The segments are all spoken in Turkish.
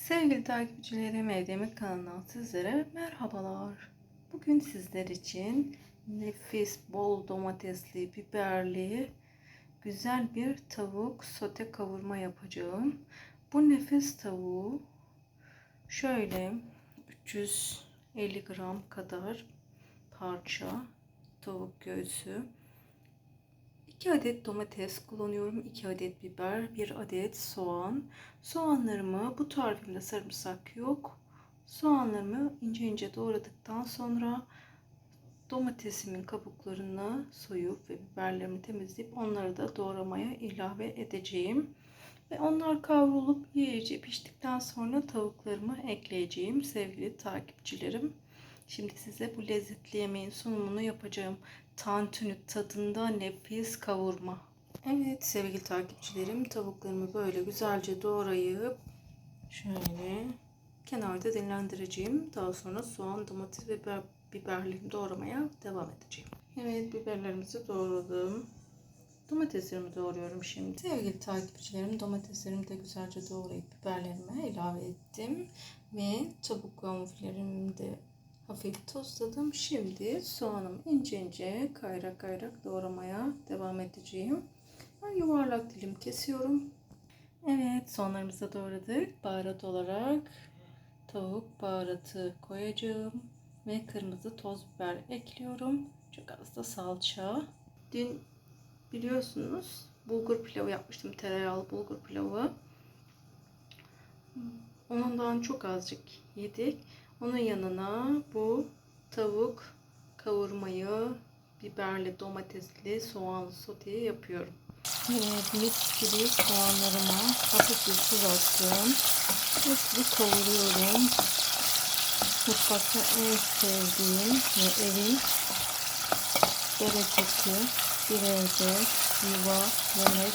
Sevgili takipçilerim Evde Yemek kanalından sizlere merhabalar. Bugün sizler için nefis, bol domatesli, biberli, güzel bir tavuk sote kavurma yapacağım. Bu nefis tavuğu şöyle 350 gram kadar parça tavuk göğsü 2 adet domates kullanıyorum. 2 adet biber, 1 adet soğan. Soğanlarımı bu tarifimde sarımsak yok. Soğanlarımı ince ince doğradıktan sonra domatesimin kabuklarını soyup ve biberlerimi temizleyip onları da doğramaya ilave edeceğim. Ve onlar kavrulup iyice piştikten sonra tavuklarımı ekleyeceğim sevgili takipçilerim. Şimdi size bu lezzetli yemeğin sunumunu yapacağım. Tantuni tadında nefis kavurma. Evet sevgili takipçilerim tavuklarımı böyle güzelce doğrayıp şöyle kenarda dinlendireceğim. Daha sonra soğan, domates ve biber, biberlerimi doğramaya devam edeceğim. Evet biberlerimizi doğradım. Domateslerimi doğruyorum şimdi. Sevgili takipçilerim domateslerimi de güzelce doğrayıp biberlerime ilave ettim. Ve tavuk konfilerimi de hafif tostladım. Şimdi soğanımı ince ince kayrak kayrak doğramaya devam edeceğim. Ben yuvarlak dilim kesiyorum. Evet soğanlarımızı doğradık. Baharat olarak tavuk baharatı koyacağım. Ve kırmızı toz biber ekliyorum. Çok az da salça. Dün biliyorsunuz bulgur pilavı yapmıştım. Tereyağlı bulgur pilavı. Ondan çok azıcık yedik. Onun yanına bu tavuk kavurmayı biberli, domatesli, soğanlı soteyi yapıyorum. Evet, mis gibi soğanlarıma hafif bir tuz attım. Mis kavuruyorum. Mutfakta en sevdiğim ve evin bereketi bir evde yuva, yemek,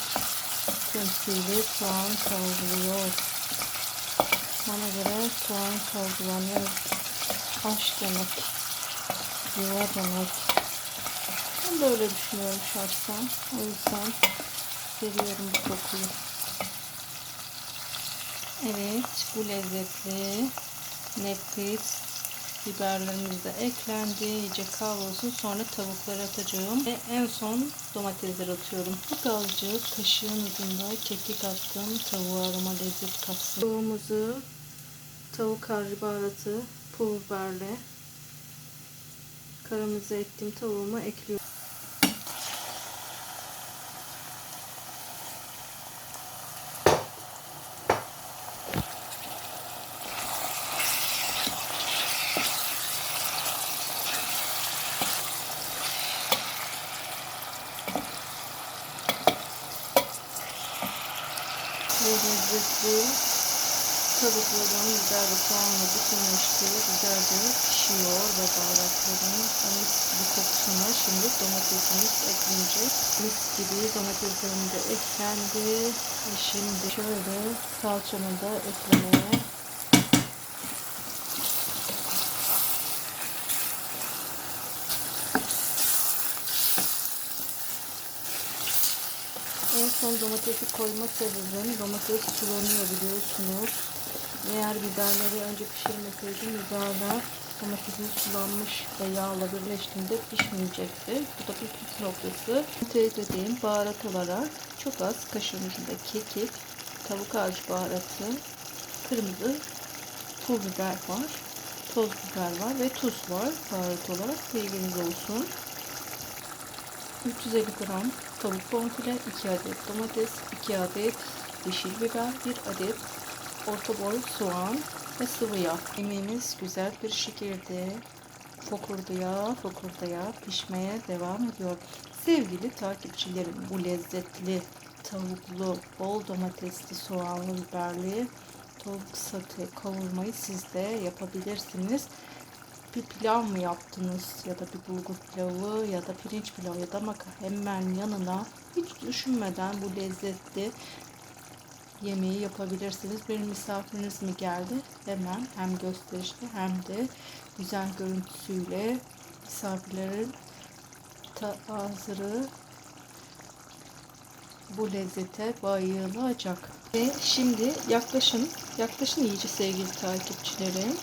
temsili soğan kavruluyor. Bana göre soğan kavrulanır. Aşk demek. Yuva demek. Ben de öyle düşünüyorum şahsen. O yüzden seviyorum bu kokuyu. Evet bu lezzetli nefis biberlerimiz de eklendi. İyice kavrulsun. Sonra tavukları atacağım. Ve en son domatesleri atıyorum. Çok azıcık kaşığın ucunda kekik attım. Tavuğa aroma lezzet katsın. Tavuğumuzu tavuk harcı baharatı pul biberle karamelize ettiğim tavuğuma ekliyorum. ve lezzetli tavukların biber ve soğanla bütünleştiği güzelce pişiyor ve baharatların mis gibi kokusuna şimdi domatesimiz eklenecek. Mis gibi domateslerim de eklendi. Şimdi şöyle salçamı da eklemeye En son domatesi koyma sebebim domates sulanıyor biliyorsunuz. Eğer biberleri önce pişirmeseydim biberler domatesin sulanmış ve yağla birleştiğinde pişmeyecekti. Bu da bir püf noktası. Teyzediğim baharat olarak çok az kaşığın ucunda kekik, tavuk ağacı baharatı, kırmızı pul biber var, toz biber var ve tuz var baharat olarak bilginiz olsun. 350 gram tavuk bonfile, 2 adet domates, 2 adet yeşil biber, 1 adet orta boy soğan ve sıvı yağ. Yemeğimiz güzel bir şekilde fokurdaya fokurdaya pişmeye devam ediyor. Sevgili takipçilerim bu lezzetli tavuklu, bol domatesli, soğanlı, biberli tavuk sate kavurmayı siz de yapabilirsiniz bir pilav mı yaptınız ya da bir bulgur pilavı ya da pirinç pilavı ya da maka hemen yanına hiç düşünmeden bu lezzetli yemeği yapabilirsiniz. Bir misafiriniz mi geldi? Hemen hem gösterişli hem de güzel görüntüsüyle misafirlerin ağzları bu lezzete bayılacak. Ve şimdi yaklaşın, yaklaşın iyice sevgili takipçilerim.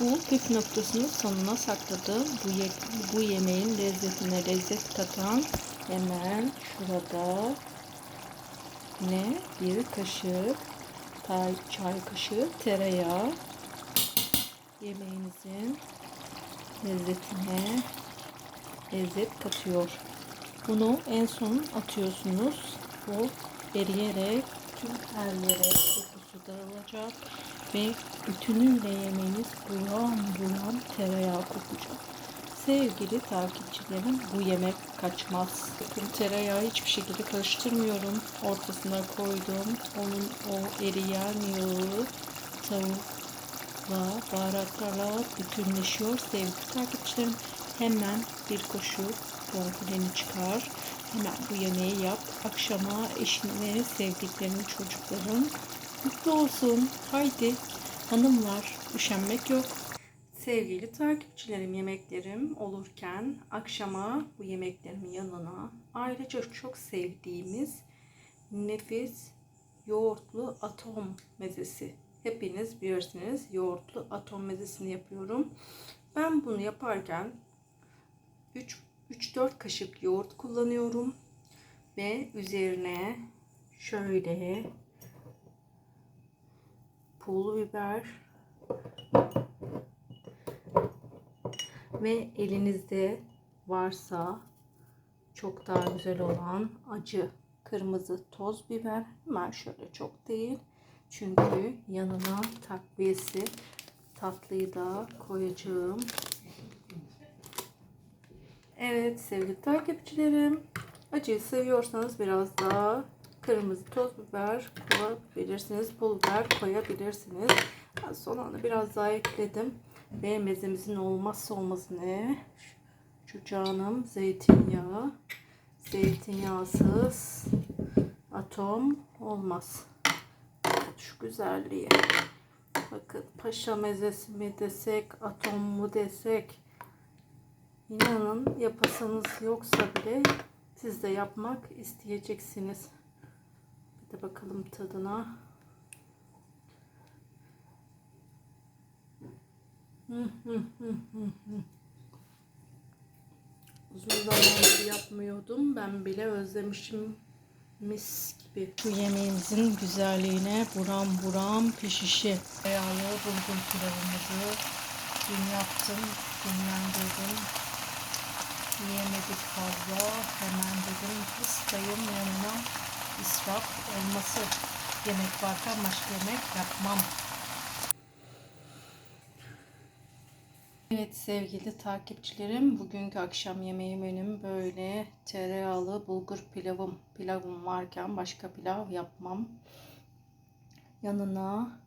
Bu püf noktasını sonuna sakladım. Bu, ye bu yemeğin lezzetine lezzet katan hemen şurada ne bir kaşık çay, kaşığı tereyağı yemeğinizin lezzetine lezzet katıyor. Bunu en son atıyorsunuz. Bu eriyerek tüm her yere kokusu dağılacak ve bütünüyle yemeğiniz buram buram tereyağı kokacak. Sevgili takipçilerim bu yemek kaçmaz. Bakın tereyağı hiçbir şekilde karıştırmıyorum. Ortasına koydum. Onun o eriyen yağı tavukla baharatlarla bütünleşiyor. Sevgili takipçilerim hemen bir koşu bonfileni çıkar. Hemen bu yemeği yap. Akşama eşin ve sevdiklerinin çocukların mutlu olsun. Haydi hanımlar üşenmek yok. Sevgili takipçilerim yemeklerim olurken akşama bu yemeklerimin yanına ayrıca çok sevdiğimiz nefis yoğurtlu atom mezesi. Hepiniz bilirsiniz yoğurtlu atom mezesini yapıyorum. Ben bunu yaparken 3-4 kaşık yoğurt kullanıyorum. Ve üzerine şöyle pul biber ve elinizde varsa çok daha güzel olan acı kırmızı toz biber. Hemen şöyle çok değil. Çünkü yanına takviyesi tatlıyı da koyacağım. Evet sevgili takipçilerim acıyı seviyorsanız biraz daha kırmızı toz biber koyabilirsiniz pul koyabilirsiniz. Ben son anda biraz daha ekledim ve mezemizin olmazsa olmazı ne? Şu canım zeytinyağı. Zeytinyağsız atom olmaz. Şu güzelliği. Bakın paşa mezesi mi desek, atom mu desek. İnanın yapasanız yoksa bile siz de yapmak isteyeceksiniz. Bir de bakalım tadına. Uzun zamandır yapmıyordum. Ben bile özlemişim mis gibi. Bu yemeğimizin güzelliğine buram buram pişişi. Yağlı bulgur pilavımızı dün yaptım. Dinlendirdim. Yiyemedik fazla. Hemen dedim ısıtayım yanına israf olması. Yemek varken başka yemek yapmam. Evet sevgili takipçilerim bugünkü akşam yemeği benim böyle tereyağlı bulgur pilavım pilavım varken başka pilav yapmam. Yanına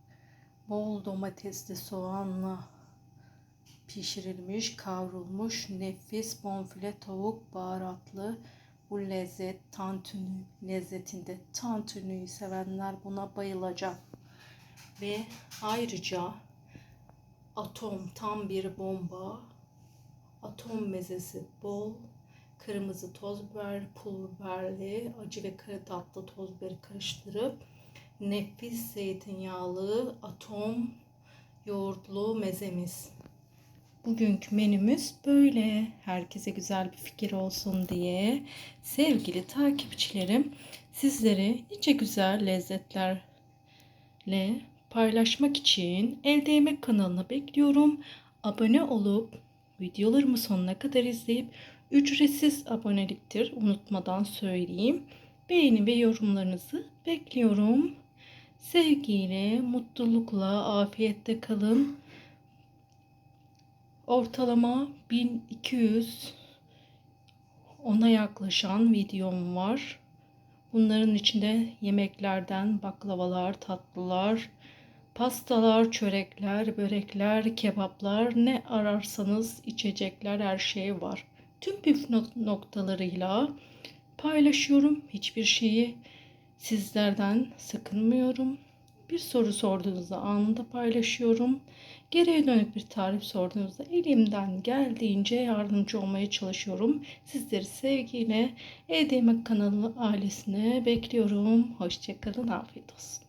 bol domatesli soğanla pişirilmiş kavrulmuş nefis bonfile tavuk baharatlı bu lezzet tantuni lezzetinde tantuniyi sevenler buna bayılacak. Ve ayrıca atom tam bir bomba. Atom mezesi bol. Kırmızı toz biber, pul biberli, acı ve kara tatlı toz biberi karıştırıp nefis zeytinyağlı atom yoğurtlu mezemiz. Bugünkü menümüz böyle. Herkese güzel bir fikir olsun diye. Sevgili takipçilerim, sizleri nice güzel lezzetlerle paylaşmak için Elde Yemek kanalına bekliyorum. Abone olup videolarımı sonuna kadar izleyip ücretsiz aboneliktir. Unutmadan söyleyeyim. Beğeni ve yorumlarınızı bekliyorum. Sevgiyle, mutlulukla, afiyette kalın. Ortalama 1200 ona yaklaşan videom var. Bunların içinde yemeklerden baklavalar, tatlılar, Pastalar, çörekler, börekler, kebaplar ne ararsanız içecekler her şey var. Tüm püf noktalarıyla paylaşıyorum. Hiçbir şeyi sizlerden sakınmıyorum. Bir soru sorduğunuzda anında paylaşıyorum. Geriye dönük bir tarif sorduğunuzda elimden geldiğince yardımcı olmaya çalışıyorum. Sizleri sevgiyle Yemek kanalı ailesine bekliyorum. Hoşçakalın, afiyet olsun.